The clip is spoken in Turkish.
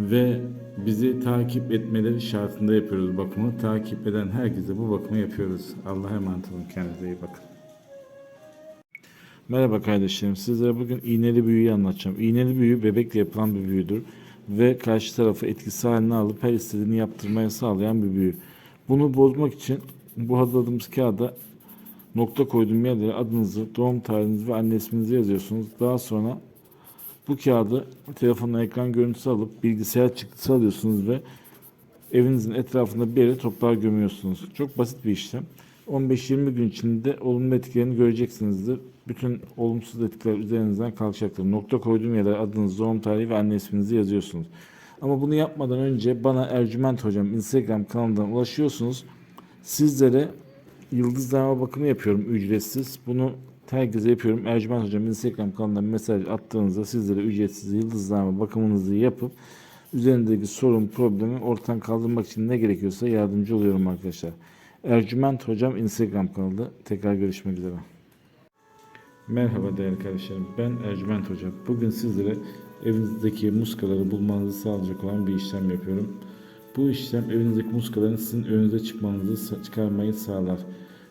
Ve bizi takip etmeleri şartında yapıyoruz bakımı. Takip eden herkese bu bakımı yapıyoruz. Allah'a emanet olun. Kendinize iyi bakın. Merhaba kardeşlerim. Sizlere bugün iğneli büyüyü anlatacağım. İğneli büyü bebekle yapılan bir büyüdür. Ve karşı tarafı etkisi haline alıp her istediğini yaptırmaya sağlayan bir büyü. Bunu bozmak için bu hazırladığımız kağıda nokta koyduğum yerlere adınızı, doğum tarihinizi ve anne isminizi yazıyorsunuz. Daha sonra bu kağıdı telefonla ekran görüntüsü alıp bilgisayar çıktısı alıyorsunuz ve evinizin etrafında bir yere toprağa gömüyorsunuz. Çok basit bir işlem. 15-20 gün içinde olumlu etkilerini göreceksinizdir. Bütün olumsuz etkiler üzerinizden kalkacaktır. Nokta koyduğum yere adınız, doğum tarihi ve anne isminizi yazıyorsunuz. Ama bunu yapmadan önce bana Ercüment Hocam Instagram kanalından ulaşıyorsunuz. Sizlere yıldızlama bakımı yapıyorum ücretsiz. Bunu herkese yapıyorum. Ercüment Hocam Instagram kanalından mesaj attığınızda sizlere ücretsiz yıldızlama bakımınızı yapıp üzerindeki sorun, problemi ortadan kaldırmak için ne gerekiyorsa yardımcı oluyorum arkadaşlar. Ercüment Hocam Instagram kanalı. Tekrar görüşmek üzere. Merhaba değerli kardeşlerim. Ben Ercüment Hocam. Bugün sizlere evinizdeki muskaları bulmanızı sağlayacak olan bir işlem yapıyorum. Bu işlem evinizdeki muskaların sizin önünüze çıkmanızı çıkarmayı sağlar.